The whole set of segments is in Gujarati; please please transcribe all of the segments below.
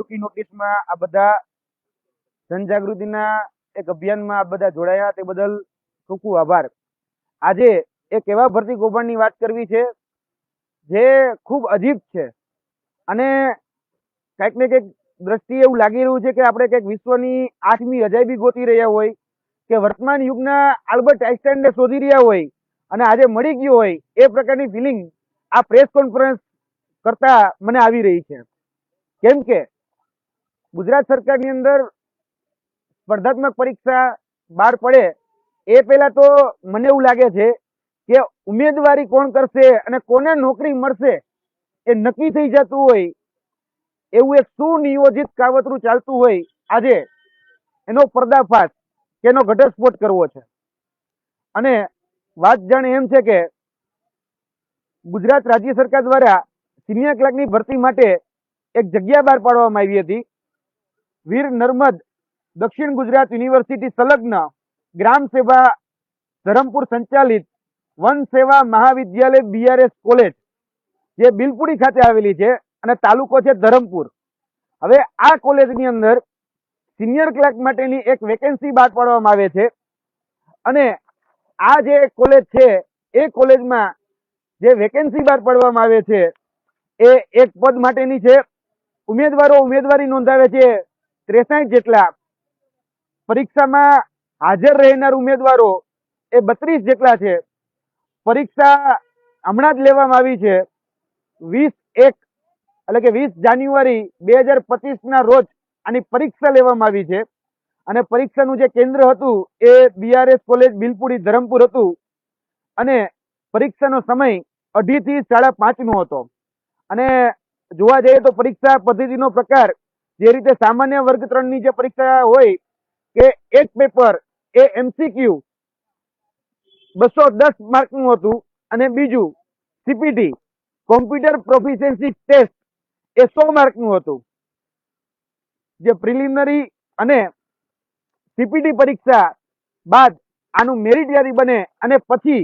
ટૂંકી નોટિસમાં આ બધા જનજાગૃતિના એક અભિયાનમાં આ બધા જોડાયા, તે બદલ ખૂબ આભાર. આજે એક એવા ભરતી કૌભાંડની વાત કરવી છે, જે ખૂબ અજીબ છે. અને કંઈક ને કંઈક દ્રષ્ટિએ એવું લાગી રહ્યું છે કે આપણે કંઈક વિશ્વની આઠમી અજાયબી ગોતી રહ્યા હોય, કે વર્તમાન યુગના આલ્બર્ટ આઇન્સ્ટાઈનને શોધી રહ્યા હોય, અને આજે મળી ગયું હોય, એ પ્રકારની ફિલિંગ આ પ્રેસ કોન્ફરન્સ કરતા મને આવી રહી છે. કેમ કે ગુજરાત સરકારની અંદર સ્પર્ધાત્મક પરીક્ષા બહાર પડે, એ પહેલા તો મને એવું લાગે છે કે ઉમેદવારી કોણ કરશે અને કોને નોકરી મળશે એ નક્કી થઈ જતું હોય, એવું એક સુનિયોજિત કાવતરું ચાલતું હોય આજે એનો પર્દાફાશ કે એનો ઘટસ્ફોટ કરવો છે. અને વાત જાણે એમ છે કે ગુજરાત રાજ્ય સરકાર દ્વારા સિનિયર ક્લાર્કની ભરતી માટે એક જગ્યા બહાર પાડવામાં આવી હતી વીર નર્મદ દક્ષિણ ગુજરાત યુનિવર્સિટી સંલગ્ન ગ્રામ સેવા ધરમપુર સંચાલિત વન સેવા મહાવિદ્યાલય બીઆરએસ કોલેજ, જે બિલપુડી ખાતે આવેલી છે અને તાલુકો છે ધરમપુર. હવે આ કોલેજની અંદર સિનિયર ક્લાર્ક માટેની એક વેકેન્સી બહાર પાડવામાં આવે છે અને આ જે કોલેજ છે એ કોલેજમાં જે વેકેન્સી બહાર પાડવામાં આવે છે એ એક પદ માટેની છે. ઉમેદવારો ઉમેદવારી નોંધાવે છે. ત્રેસાઠ જેટલા પરીક્ષામાં હાજર રહેનાર ઉમેદવારો એ બત્રીસ જેટલા છે. પરીક્ષા હમણાં જ લેવામાં આવી છે. વીસ એક એટલે કે વીસ જાન્યુઆરી બે હજાર પચીસના રોજ આની પરીક્ષા લેવામાં આવી છે. અને પરીક્ષાનું જે કેન્દ્ર હતું એ બીઆરએસ કોલેજ બિલપુડી ધરમપુર હતું. અને પરીક્ષાનો સમય અઢી થી સાડા પાંચનો હતો. અને જોવા જઈએ તો પરીક્ષા પદ્ધતિનો પ્રકાર જે રીતે સામાન્ય વર્ગ ત્રણની જે પરીક્ષા હોય કે એક પેપર એ એમસીક્યુ બસો દસ માર્કનું હતું અને બીજું સીપીટી કોમ્પ્યુટર પ્રોફિશિયન્સી ટેસ્ટ એ સો માર્કનું હતું. જે પ્રિલિમિનરી અને સીપીટી પરીક્ષા બાદ આનું મેરિટ યાદી બને અને પછી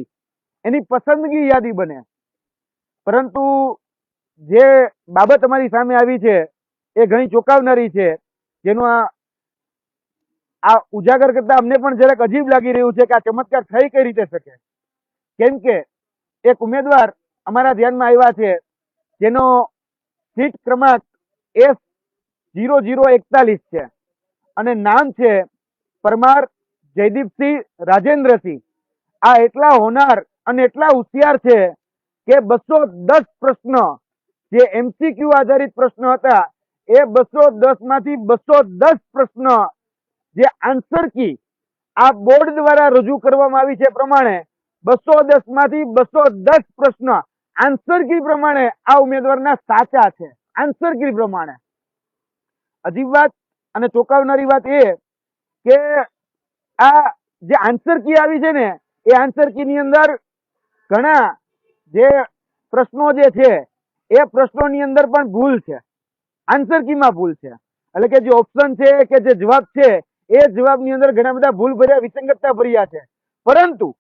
એની પસંદગી યાદી બને. પરંતુ જે બાબત અમારી સામે આવી છે એ ઘણી ચોંકાવનારી છે. જેનું આ આ ઉજાગર કરતા અમને પણ જરાક અજીબ લાગી રહ્યું છે કે આ ચમત્કાર થઈ કઈ રીતે શકે? કેમ કે એક ઉમેદવાર અમારા ધ્યાનમાં આવ્યા છે, જેનો સીટ ક્રમાંક એસ જીરો જીરો એકતાલીસ છે. અને નામ છે પરમાર જયદીપસિંહ રાજેન્દ્રસિંહ. આ એટલા હોનાર અને એટલા હોશિયાર છે કે બસો દસ પ્રશ્ન જે એમસીક્યુ આધારિત પ્રશ્ન હતા એ બસો દસમાંથી બસો દસ પ્રશ્ન જે આન્સર કી આ બોર્ડ દ્વારા રજૂ કરવામાં આવી છે પ્રમાણે બસો દસમાંથી બસો દસ પ્રશ્ન આન્સર કી પ્રમાણે આ ઉમેદવારના સાચા છે. આન્સર કી પ્રમાણે. અજીબ વાત અને ચોંકાવનારી વાત એ કે આ જે આન્સર કી આવી છે ને એ આન્સર કી ની અંદર ઘણા જે પ્રશ્નો જે છે એ પ્રશ્નોની અંદર પણ ભૂલ છે. આન્સર કીમાં ભૂલ છે? એટલે કે જે ઓપ્શન છે કે જે જવાબ છે, એ જવાબની અંદર ઘણા બધા ભૂલ ભર્યા, વિસંગતતા ભર્યા છે. પરંતુ,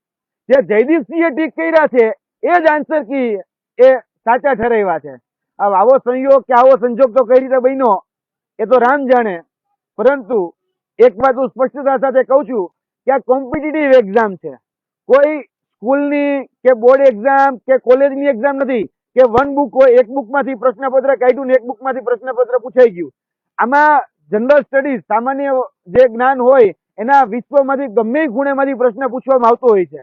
જે જયદીપસિંહે ટીક કર્યા છે, એ જ આન્સર કી એ સાચા ઠરાવ્યા છે. આવો સંયોગ કે આવો સંજોગ તો કઈ રીતે બન્યો, એ તો રામ જાણે. પરંતુ, એક વાત હું સ્પષ્ટતા સાથે કહું છું કે આ કોમ્પિટિટિવ એક્ઝામ છે. કોઈ સ્કૂલની કે બોર્ડ એક્ઝામ કે કોલેજની એક્ઝામ નથી. કે વન બુક હોય, એક બુકમાંથી પ્રશ્નપત્ર કાઢ્યું ને એક બુકમાંથી પ્રશ્નપત્ર પૂછાઈ ગયું. આમાં જનરલ સ્ટડીઝ સામાન્ય જે જ્ઞાન હોય, એના વિશ્વમાંથી ગમે ખૂણેમાંથી પ્રશ્ન પૂછવામાં આવતો હોય છે.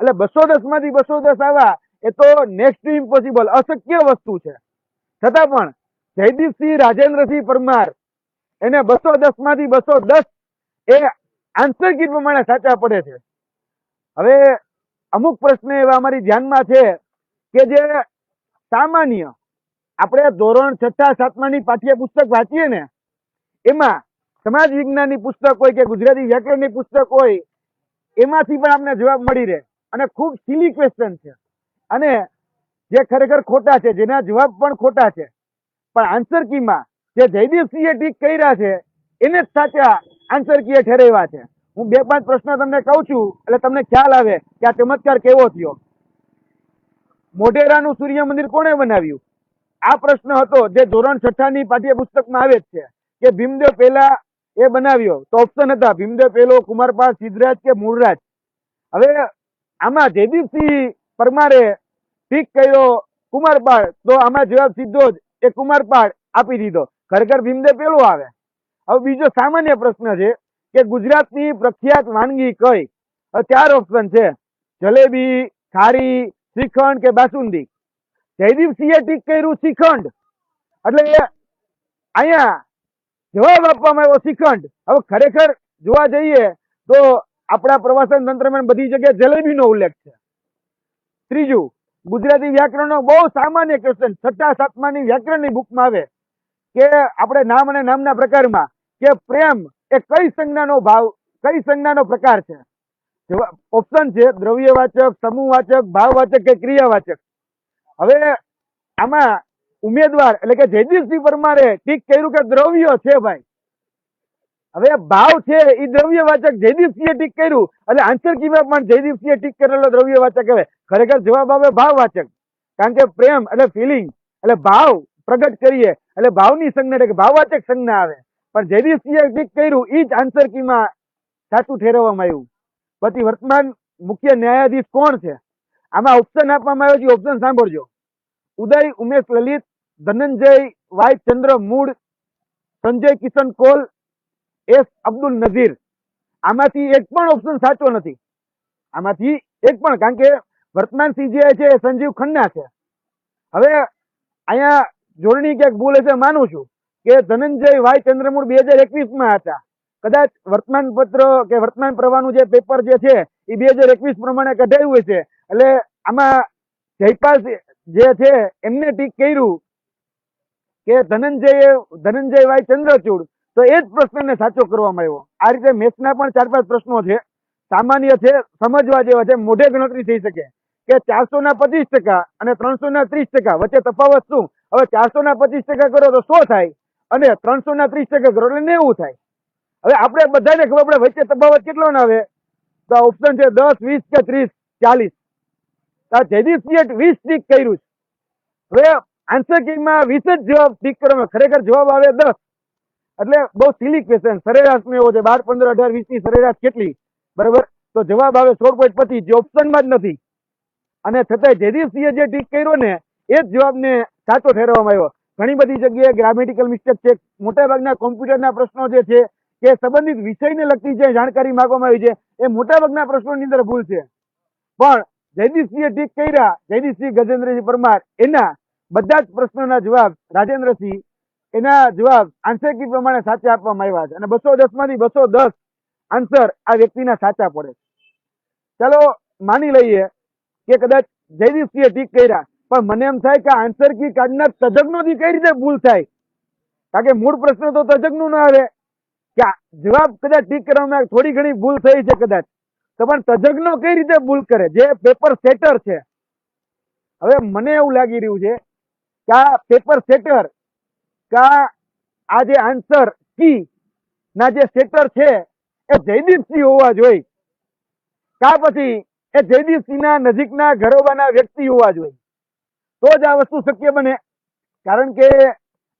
એટલે બસો દસમાંથી બસો દસ આવા, એ તો નેક્સ્ટ ઇમ્પોસિબલ અશક્ય વસ્તુ છે. છતાં પણ, જયદીપસિંહ રાજેન્દ્રસિંહ પરમાર, એને બસો દસમાંથી બસો દસ એ આન્સર કી પ્રમાણે સાચા પડે છે. હવે, અમુક પ્રશ્ન એવા અમારી ધ્યાનમાં છે કે જે સામાન્ય. આપણે ધોરણ છઠ્ઠા, સાતમાની પાઠ્યપુસ્તક વાંચીએ ને, એમાં સમાજ વિજ્ઞાનની પુસ્તક હોય કે ગુજરાતી વ્યાકરણની પુસ્તક હોય, એમાંથી પણ આપણે જવાબ મળી રહે. અને ખૂબ સિલી ક્વેશ્ચન છે. અને જે ખરેખર ખોટા છે, જેના જવાબ પણ ખોટા છે. પણ આન્સર કીમાં જે જયદીપસિંહે ટીક કર્યા છે, એને જ સાચા આન્સર કીએ ઠેરવ્યા છે. હું બે પાંચ પ્રશ્ન તમને કહું છું, એટલે તમને ખ્યાલ આવે કે આ ચમત્કાર કેવો થયો. મોઢેરાનું સૂર્ય મંદિર કોણે બનાવ્યું? આ પ્રશ્ન હતો જે ધોરણ છઠ્ઠાની પાઠ્યપુસ્તકમાં આવે છે કે ભીમદેવ પહેલા એ બનાવ્યો. તો ઓપ્શન હતા ભીમદેવ પહેલો, કુમારપાળ, સિદ્ધરાજ કે મૂળરાજ? હવે આમાં જયદીપસિંહ પરમારે ઠીક કર્યો કુમારપાળ, તો આમાં જવાબ સીધો જ એ કુમારપાળ આપી દીધો. ખરેખર ભીમદેવ પેલો આવે. હવે બીજો સામાન્ય પ્રશ્ન છે કે ગુજરાતની પ્રખ્યાત વાનગી કઈ? ચાર ઓપ્શન છે. જલેબી, ખારી શ્રીખંડ કે બાસુંદી? જયદીપસિંહે ટીક કર્યું શ્રીખંડ એટલે અહીંયા જવાબ આપવામાં આવ્યો શ્રીખંડ હવે ખરેખર જોવા જઈએ તો આપણા પ્રવાસન તંત્રમાં બધી જગ્યાએ જલેબીનો ઉલ્લેખ છે. ત્રીજું, ગુજરાતી વ્યાકરણનો બહુ સામાન્ય ક્વેશ્ચન છઠ્ઠા, સાતમાની વ્યાકરણની બુકમાં આવે કે આપણે નામ અને નામના પ્રકારમાં કે પ્રેમ એ કઈ સંજ્ઞાનો ભાવ, કઈ સંજ્ઞાનો પ્રકાર છે? ઓપ્શન છે, દ્રવ્યવાચક સમૂહવાચક ભાવવાચક કે ક્રિયાવાચક. હવે આમાં ઉમેદવાર એટલે કે જયદીપસિંહ પરમારે ઠીક કર્યું કે દ્રવ્ય છે ભાઈ. હવે ભાવ છે એ દ્રવ્યવાચક જયદીપસિંહે ઠીક કર્યું. એટલે આન્સર કીમાં પણ જયદીપસિંહે ટીક કરેલો દ્રવ્યવાચક હવે. ખરેખર જવાબ આવે ભાવવાચક. કારણ કે પ્રેમ એટલે ફિલિંગ એટલે ભાવ પ્રગટ કરીએ. એટલે ભાવની સંજ્ઞા એટલે કે ભાવવાચક સંજ્ઞા આવે. પણ જયદીપસિંહે ઠીક કર્યું એ જ આન્સર કીમાં સાચું ઠેરવવામાં આવ્યું. પછી વર્તમાન મુખ્ય ન્યાયાધીશ કોણ છે? આમાં ઓપ્શન આપવામાં આવ્યો છે ઓપ્શન સાંભળજો. ઉદય, ઉમેશ, લલિત, ધનંજય, વાય ચંદ્ર, મૂળ, સંજય કિશન, કોલ, એસ, અબ્દુલ નઝીર. આમાંથી એક પણ ઓપ્શન સાચો નથી. આમાંથી એક પણ, કારણ કે વર્તમાન સીજીઆઈ છે, એ સંજીવ ખન્ના છે. હવે અહીંયા જોડણી ક્યાંક ભૂલ હશે, માનું છું કે ધનંજય, વાય ચંદ્રમૂળ બે હજાર એકવીસમાં હતા. કદાચ વર્તમાન પત્ર કે વર્તમાન પ્રવાહનું જે પેપર જે છે, એ બે હજાર એકવીસ પ્રમાણે કઢાયું હશે એટલે આમાં જયપાલ જે છે, એમને ટીક કર્યું કે ધનંજય, ધનંજયભાઈ ચંદ્રચૂડ, તો એ જ પ્રશ્નને સાચો કરવામાં આવ્યો. આ રીતે મેથ્સના પણ ચાર પાંચ પ્રશ્નો છે. સામાન્ય છે, સમજવા જેવા છે, મોઢે ગણતરી થઈ શકે. કે ચારસો ના પચીસ ટકા અને ત્રણસો ના ત્રીસ ટકા વચ્ચે તફાવત શું? હવે ચારસો ના પચીસ ટકા કરો તો સો થાય અને ત્રણસો ના ત્રીસ ટકા કરો એટલે નેવું થાય. હવે આપણે બધાને ખબર પડે વચ્ચે તફાવત કેટલો ના આવે? તો ઓપ્શન છે દસ, વીસ કે ત્રીસ, ચાલીસ. તો જયદીપસિંહે વીસ ટીક કર્યું છે. હવે આન્સર કિંગમાં વીસ જ જવાબ ટીક કરવામાં ખરેખર જવાબ આવે દસ. એટલે બહુ સિલી ક્વેશ્ચન સરેરાશ એવો છે. બાર, પંદર, અઢાર, વીસની સરેરાશ કેટલી? બરાબર? તો જવાબ આવે સોળ પોઈન્ટ પચીસ, જે ઓપ્શનમાં જ નથી. અને છતાંય જયદીપસિંહે જે ટીક કર્યો ને, એ જ જવાબને સાચો ઠેરવવામાં આવ્યો. ઘણી બધી જગ્યાએ ગ્રામેટિકલ મિસ્ટેક છે. મોટાભાગના કોમ્પ્યુટરના પ્રશ્નો જે છે કે સંબંધિત વિષયને લગતી જે જાણકારી માંગવામાં આવી છે, એ મોટાભાગના પ્રશ્નોની અંદર ભૂલ છે. પણ જયદીપસિંહે ઠીક કર્યા. જયદીપસિંહ ગજેન્દ્રસિંહ પરમાર, એના બધા જ પ્રશ્નોના જવાબ રાજેન્દ્રસિંહ, એના જવાબ આન્સર કી પ્રમાણે સાચા આપવામાં આવ્યા છે. અને બસો દસમાંથી બસો દસ આન્સર આ વ્યક્તિના સાચા પડે ચાલો માની લઈએ કે કદાચ જયદીપસિંહે ઠીક કર્યા, પણ મને એમ થાય કે આન્સર કી કાઢનાર તજજ્ઞોથી કઈ રીતે ભૂલ થાય? કારણ કે મૂળ પ્રશ્ન તો તજજ્ઞનું ના આવે. કે જવાબ કદાચ ઠીક કરવામાં થોડી ઘણી ભૂલ થઈ છે કદાચ. તો પણ તજજ્ઞો કઈ રીતે ભૂલ કરે? જે પેપર સેટર છે. હવે મને એવું લાગી રહ્યું છે કે આ પેપર સેટર કા આ જે આન્સર કી ના જે સેટર છે, એ જયદીપસિંહ હોવા જોઈએ. કા પછી એ જયદીપસિંહના નજીકના ઘરોબાના વ્યક્તિ હોવા જોઈએ. તો જ આ વસ્તુ શક્ય બને. કારણ કે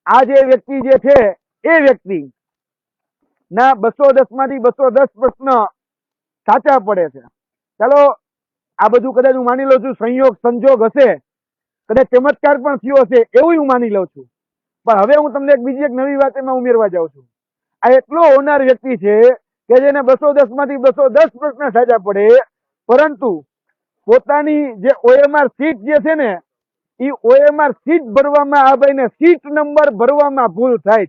આ જે વ્યક્તિ જે છે, એ વ્યક્તિ ના, બસો દસમાંથી બસો દસ પ્રશ્ન સાચા પડે છે. ચાલો, આ બધું કદાચ હું માની લઉં છું, સંયોગ, સંજોગ હશે. કદાચ ચમત્કાર પણ થયો હશે, એવું હું માની લઉં છું. પણ હવે હું તમને એક બીજી એક નવી વાત એમાં ઉમેરવા જાઉં છું. આ એટલો હોનાર વ્યક્તિ છે કે જેને બસો દસમાંથી બસો દસ પ્રશ્ન સાચા પડે, પરંતુ પોતાની જે ઓએમઆર સીટ જે છે ને એ ઓએમઆર સીટ ભરવામાં આ ભાઈને સીટ નંબર ભરવામાં ભૂલ થાય.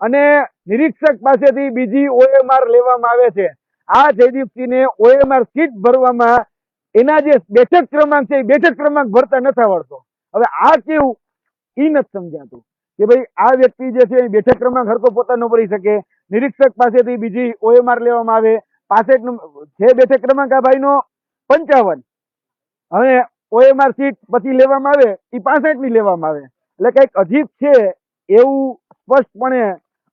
અને નિરીક્ષક પાસેથી બીજી ઓએમઆર લેવામાં આવે છે. આ જયદીપસિંહને ઓએમઆર સીટ ભરવામાં એના જે બેઠક ક્રમાંક છે એ બેઠક ક્રમાંક ભરતા નથી આવડતો. હવે આ કેવું? એ નથી સમજાતું કે ભાઈ આ વ્યક્તિ જે છે એ બેઠક ક્રમાંક હરકો પોતાનો ભરી શકે. નિરીક્ષક પાસેથી બીજી ઓએમઆર લેવામાં આવે. પાસઠ છે બેઠક ક્રમાંક આ ભાઈનો પંચાવન. હવે ઓએમઆર સીટ પછી લેવામાં આવે એ પાસઠની લેવામાં આવે. એટલે કંઈક અજીબ છે એવું સ્પષ્ટપણે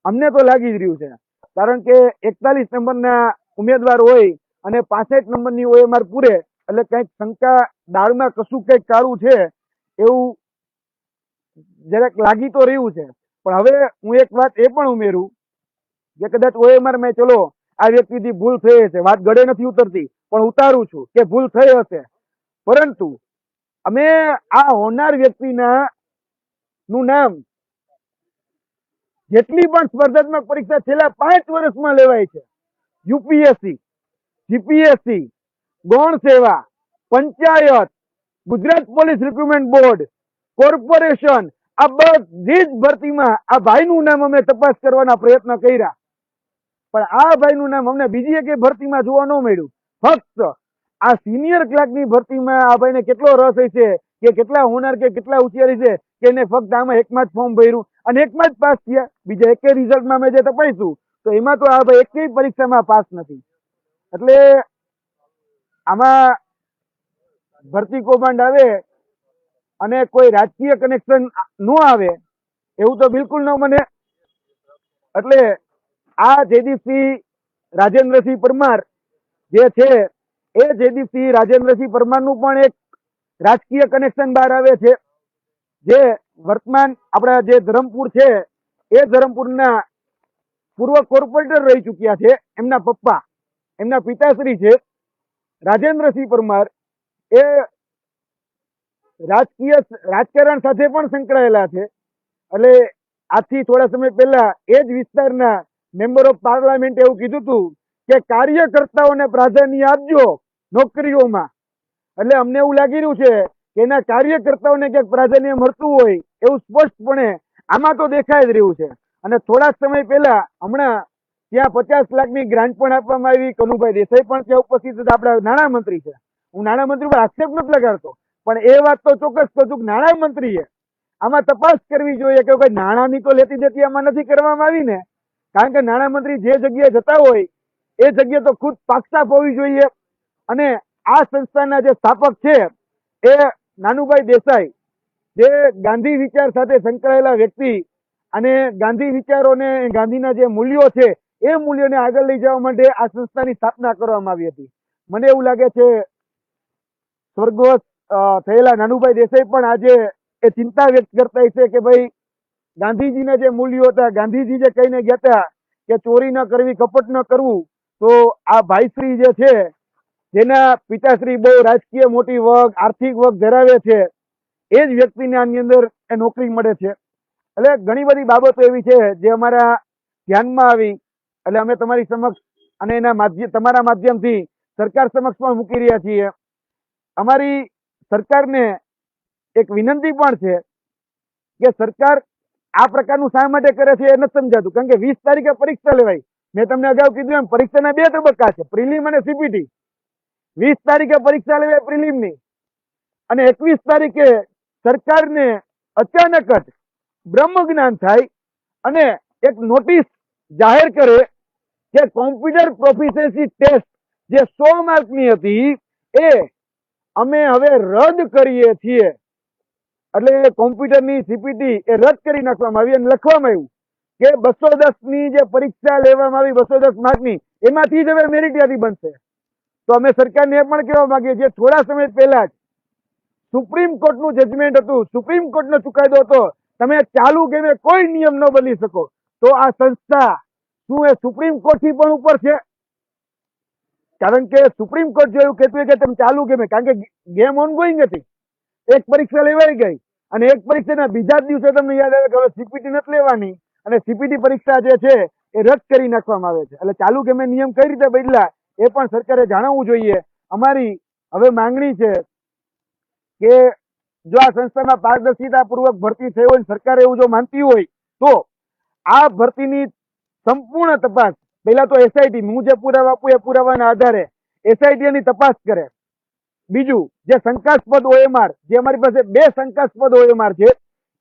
અમને તો લાગી જ રહ્યું છે. કારણ કે એકતાલીસ નંબરના ઉમેદવાર હોય અને પાસઠ નંબરની ઓએમઆર પૂરે, એટલે કંઈક શંકા દાળમાં કશું કંઈક કાળું છે એવું જરાક લાગી તો રહ્યું છે. પણ હવે હું એક વાત એ પણ ઉમેરું કે કદાચ ઓએમઆર મેં ચલો, આ વ્યક્તિથી ભૂલ થઈ હશે. વાત ગળે નથી ઉતરતી, પણ ઉતારું છું કે ભૂલ થઈ હશે. પરંતુ અમે આ હોનાર વ્યક્તિના નું નામ જેટલી પણ સ્પર્ધાત્મક પરીક્ષા છેલ્લા પાંચ વર્ષમાં લેવાય છે. યુપીએસસી, જીપીએસસી, ગૌણ સેવા, panchayat, Gujarat police recruitment board, corporation, આ બધી જ ભરતીમાં આ ભાઈનું નામ અમે તપાસ કરવાના પ્રયત્ન કર્યા. પણ આ ભાઈનું નામ અમને બીજી એક ભરતીમાં જોવા ન મળ્યું. ફક્ત આ સિનિયર ક્લાર્કની ભરતીમાં આ ભાઈને કેટલો રસ હશે કે કેટલા હોનાર કે કેટલા હોશિયારી છે કે એને ફક્ત આમાં એકમાં જ ફોર્મ ભર્યું અને એકમાં જ પાસ થયા. બીજા એકે રિઝલ્ટમાં અમે જે તપાઈશું તો એમાં તો આ ભાઈ એકેય પરીક્ષામાં પાસ નથી. એટલે આમાં ભરતી કૌભાંડ આવે અને કોઈ રાજકીય કનેક્શન ન આવે, એવું તો બિલકુલ ન મને એટલે આ જયદીપસિંહ રાજેન્દ્રસિંહ પરમાર જે છે, એ જયદીપસિંહ રાજેન્દ્રસિંહ પરમારનું પણ એક રાજકીય કનેક્શન બહાર આવે છે. જે વર્તમાન આપણા જે ધરમપુર છે, એ ધરમપુરના પૂર્વ કોર્પોરેટર રહી ચૂક્યા છે. એમના પપ્પા, એમના પિતાશ્રી છે. રાજેન્દ્રસિંહ પરમાર એ રાજકીય રાજકારણ સાથે પણ સંકળાયેલા છે. એટલે આજથી થોડા સમય પહેલા એ જ વિસ્તારના મેમ્બર ઓફ પાર્લામેન્ટ એવું કીધું હતું કે કાર્યકર્તાઓને પ્રાધાન્ય આપજો નોકરીઓમાં. એટલે અમને એવું લાગી રહ્યું છે કે એના કાર્યકર્તાઓને ક્યાંક પ્રાધાન્ય મળતું હોય એવું સ્પષ્ટપણે આમાં તો દેખાઈ જ રહ્યું છે. અને થોડા સમય પહેલા હમણાં ત્યાં પચાસ લાખની ગ્રાન્ટ પણ આપવામાં આવી. કનુભાઈ દેસાઈ પણ ત્યાં ઉપસ્થિત આપણા નાણામંત્રી છે. હું નાણામંત્રી પર આક્ષેપ નથી લગાડતો. પણ એ વાત તો ચોક્કસ કહું છું કે નાણામંત્રીએ આમાં તપાસ કરવી જોઈએ કે કોઈ નાણાંની તો લેતી દેતી આમાં નથી કરવામાં આવી ને. કારણ કે નાણામંત્રી જે જગ્યાએ જતા હોય, એ જગ્યાએ તો ખુદ પાકસાપ હોવી જોઈએ. અને આ સંસ્થાના જે સ્થાપક છે, એ નાનુભાઈ દેસાઈ, જે ગાંધી વિચાર સાથે સંકળાયેલા વ્યક્તિ અને ગાંધી વિચારોને ગાંધીના જે મૂલ્યો છે, એ મૂલ્યોને આગળ લઈ જવા માટે આ સંસ્થાની સ્થાપના કરવામાં આવી હતી. મને એવું લાગે છે સ્વર્ગવત થયેલા નાનુભાઈ દેસાઈ પણ આજે એ ચિંતા વ્યક્ત કરતા છે કે ભાઈ, ગાંધીજીના જે મૂલ્યો હતા, ગાંધીજી જે કહીને ગયા હતા કે ચોરી ન કરવી, કપટ ન કરવું, તો આ ભાઈશ્રી જે છે જેના પિતાશ્રી બહુ રાજકીય મોટી વગ, આર્થિક વગ ધરાવે છે, એ જ વ્યક્તિને આની અંદર એ નોકરી મળે છે. એટલે ઘણી બધી બાબતો એવી છે જે અમારા ધ્યાનમાં આવી. એટલે અમે તમારી સમક્ષ અને એના માધ્યમ તમારા માધ્યમથી સરકાર સમક્ષ પણ મૂકી રહ્યા છીએ. અમારી સરકારને એક વિનંતી પણ છે કે સરકાર આ પ્રકારનું શા માટે કરે છે એ નથી સમજાતું. કારણ કે વીસ તારીખે પરીક્ષા લેવાય. મેં તમને અગાઉ કીધું એમ, પરીક્ષાના બે તબક્કા છે, પ્રિલિમ અને સીપીટી. વીસ તારીખે પરીક્ષા લેવાય પ્રિલિમની. અને એકવીસ તારીખે સરકારને અચાનક જ બ્રહ્મ જ્ઞાન થાય અને એક નોટિસ જાહેર કરે કે કોમ્પ્યુટર પ્રોફિશિયન્સી ટેસ્ટ જે સો માર્કની હતી એ અમે હવે રદ કરીએ છીએ. એટલે કોમ્પ્યુટરની સીપીટી એ રદ કરી નાખવામાં આવી અને લખવામાં આવ્યું કે બસો દસની જે પરીક્ષા લેવામાં આવી બસો દસ માર્કની, એમાંથી જ હવે મેરિટ યાદી બનશે. તો અમે સરકારને એ પણ કહેવા માંગીએ છીએ, થોડા સમય પહેલા જ સુપ્રીમ કોર્ટનું જજમેન્ટ હતું. સુપ્રીમ કોર્ટનો ચુકાદો હતો. તમે ચાલુ ગેમે કોઈ નિયમ ન બદલી શકો. તો આ સંસ્થા શું એ સુપ્રીમ કોર્ટથી પણ ઉપર છે? કારણ કે સુપ્રીમ કોર્ટ જો એવું કહેતું કે તમે ચાલુ ગેમે, કારણ કે ગેમ ઓનગોઈંગ હતી. એક પરીક્ષા લેવાઈ ગઈ અને એક પરીક્ષાના બીજા જ દિવસે તમને યાદ આવે કે હવે સીપીટી નથી લેવાની અને સીપીટી પરીક્ષા જે છે એ રદ કરી નાખવામાં આવે છે. એટલે ચાલુ ગેમે નિયમ કઈ રીતે બદલા એ પણ સરકારે જાણવવું જોઈએ. અમારી હવે માંગણી છે કે જો આ સંસ્થામાં પારદર્શિતા પૂર્વક ભરતી થઈ હોય સરકાર એવું જો માનતી હોય, તો આ ભરતીની સંપૂર્ણ તપાસ, પહેલા તો એસઆઈટી હું જે પુરાવા આપું એ પુરાવાના આધારે એસઆઈટી એની તપાસ કરે. બીજું, જે શંકાસ્પદ ઓએમઆર જે અમારી પાસે બે શંકાસ્પદ ઓએમઆર છે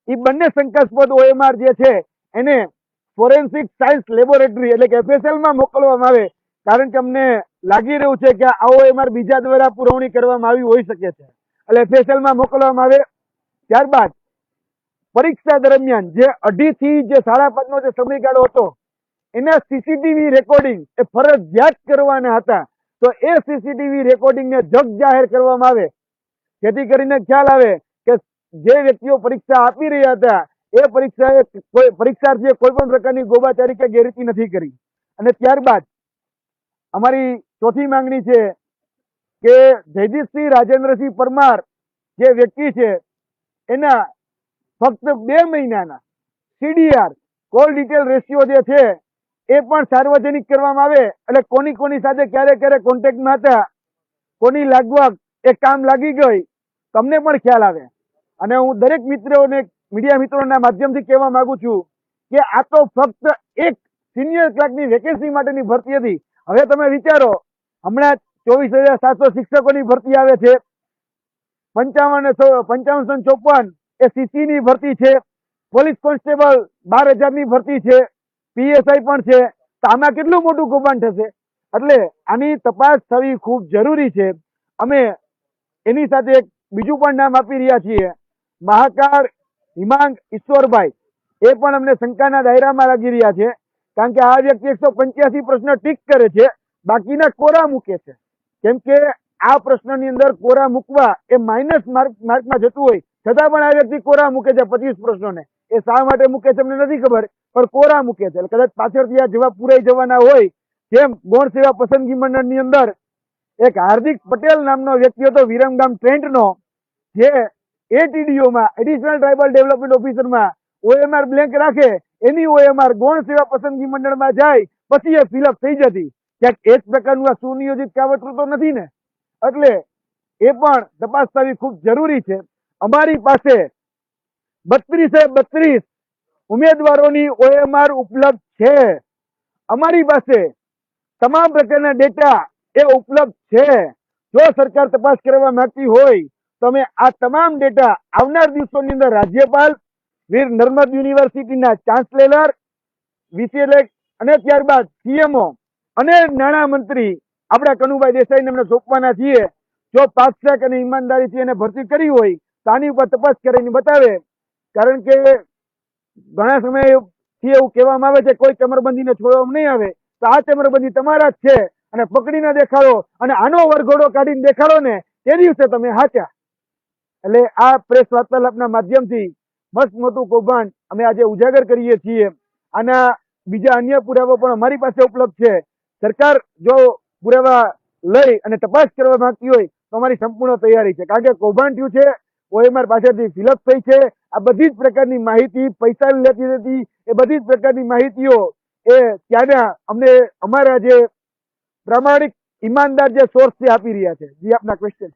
એ બંને શંકાસ્પદ ઓએમઆર જે છે, એને ફોરેન્સિક સાયન્સ લેબોરેટરી એટલે કે FSL માં મોકલવામાં આવે કારણ કે અમને લાગી રહ્યું છે કે આવો ઓએમઆર બીજા દ્વારા પુરવણી કરવામાં આવી હોઈ શકે છે. એટલે FSL માં મોકલવામાં આવે ત્યારબાદ પરીક્ષા દરમિયાન જે અઢી થી જે સાડા પાંચનો જે સમયગાળો હતો, એના સીસીટીવી રેકોર્ડિંગ એ ફરજિયાત કરવાના હતા. તો એ સીસીટીવી રેકોર્ડિંગને જગ જાહેર કરવામાં આવે. જેથી કરીને ખ્યાલ આવે કે જે વ્યક્તિઓ પરીક્ષા આપી રહ્યા હતા, એ પરીક્ષાએ કોઈ પરીક્ષાર્થીએ કોઈ પણ પ્રકારની ગોબાચારી કે ગેરરીતિ નથી કરી. અને ત્યારબાદ અમારી ચોથી માંગણી છે કે જયદીપસિંહ રાજેન્દ્રસિંહ પરમાર જે વ્યક્તિ છે, એના ફક્ત બે મહિનાના સીડીઆર કોલ ડિટેલ રેશિયો જે છે, એ પણ સાર્વજનિક કરવામાં આવે. એટલે કોની કોની સાથે ક્યારે ક્યારે કોન્ટેક્ટમાં હતા, કોની લાગવગ એ કામ લાગી ગઈ, તમને પણ ખ્યાલ આવે. અને હું દરેક મિત્રોને મીડિયા મિત્રોના માધ્યમથી કહેવા માંગુ છું કે આ તો ફક્ત એક સિનિયર ક્લાર્કની વેકેન્સી માટેની ભરતી હતી. હવે તમે વિચારો, હમણાં ચોવીસ હજાર સાતસો શિક્ષકોની ભરતી આવે છે. પંચાવન પંચાવનસો ને ચોપન એ સીસી ની ભરતી છે. પોલીસ કોન્સ્ટેબલ બાર હજારની ભરતી છે. પીએસઆઈ પણ છે. તો આમાં કેટલું મોટું કૌભાંડ થશે? એટલે આની તપાસ થવી ખૂબ જરૂરી છે. અમે એની સાથે એક બીજું પણ નામ આપી રહ્યા છીએ. મહાકાળ હિમાંગ ઈશ્વરભાઈ. એ પણ અમને શંકાના દાયરામાં લાગી રહ્યા છે. કારણ કે આ વ્યક્તિ એકસો પંચ્યાસી પ્રશ્ન ટીક કરે છે, બાકીના કોરા મૂકે છે. કેમ કે આ પ્રશ્નની અંદર કોરા મૂકવા એ માઇનસ માર્ક માર્કમાં જતું હોય, છતાં પણ આ વ્યક્તિ કોરા મૂકે છે પચીસ પ્રશ્નોને. એ શા માટે મૂકે છે અમને નથી ખબર, પણ કોરા મૂકે છે. કદાચ પાછળથી આ જવાબ પુરાઈ જવાના હોય, જેમ ગૌણ સેવા પસંદગી મંડળની અંદર, એક હાર્દિક પટેલ નામનો વ્યક્તિ હતો વિરમગામ ટ્રેન્ટનો, જે એટીડીઓમાં એડિશનલ ટ્રાઇબલ ડેવલપમેન્ટ ઓફિસરમાં ઓએમઆર બ્લેન્ક રાખે, એની ઓએમઆર ગૌણ સેવા પસંદગી મંડળમાં જાય, પછી એ ફિલઅપ થઈ જતી. ક્યાંક એ જ પ્રકારનું આ સુનિયોજિત કાવતરું તો નથી ને? એટલે એ પણ તપાસ થવી ખૂબ જરૂરી છે. અમારી પાસે બત્રીસે બત્રીસ ઉમેદવારોની ઓએમઆર ઉપલબ્ધ છે. અમારી પાસે તમામ પ્રકારના ડેટા એ ઉપલબ્ધ છે. જો સરકાર તપાસ કરવા માંગતી હોય, તો અમે આ તમામ ડેટા આવનાર દિવસોની અંદર રાજ્યપાલ વીર નર્મદ યુનિવર્સિટીના ચાન્સલેલર વિસેલેક અને ત્યારબાદ સીએમઓ અને નાણામંત્રી આપણા કનુભાઈ દેસાઈને અમને સોંપવાના છીએ. જો પાકશાક અને ઈમાનદારીથી એને ભરતી કરી હોય, તો આની ઉપર તપાસ કરીને બતાવે. કારણ કે ઘણા સમયથી એવું કહેવામાં આવે છે, કોઈ કમરબંધીને છોડવામાં નહીં આવે. તો આ કમરબંધી તમારા જ છે. અને પકડીને દેખાડો. અને આનો વરઘોડો કાઢીને દેખાડો ને, તે દિવસે તમે હાચા એટલે આ પ્રેસ વાર્તાલાપના માધ્યમથી મસ્ત મોટું કૌભાંડ અમે આજે ઉજાગર કરીએ છીએ. આના બીજા અન્ય પુરાવા પણ અમારી પાસે ઉપલબ્ધ છે. સરકાર જો પુરાવા લઈ અને તપાસ કરવા માંગતી હોય તો અમારી સંપૂર્ણ તૈયારી છે. કારણ કે કૌભાંડ થયું છે, ઓએમઆર પાસેથી ફિલઅપ થઈ છે. આ બધી જ પ્રકારની માહિતી, પૈસા લેતી હતી એ બધી જ પ્રકારની માહિતીઓ એ ત્યાંના અમને અમારા જે પ્રામાણિક ઈમાનદાર જે સોર્સ છે આપી રહ્યા છે. જી, આપના ક્વેશ્ચન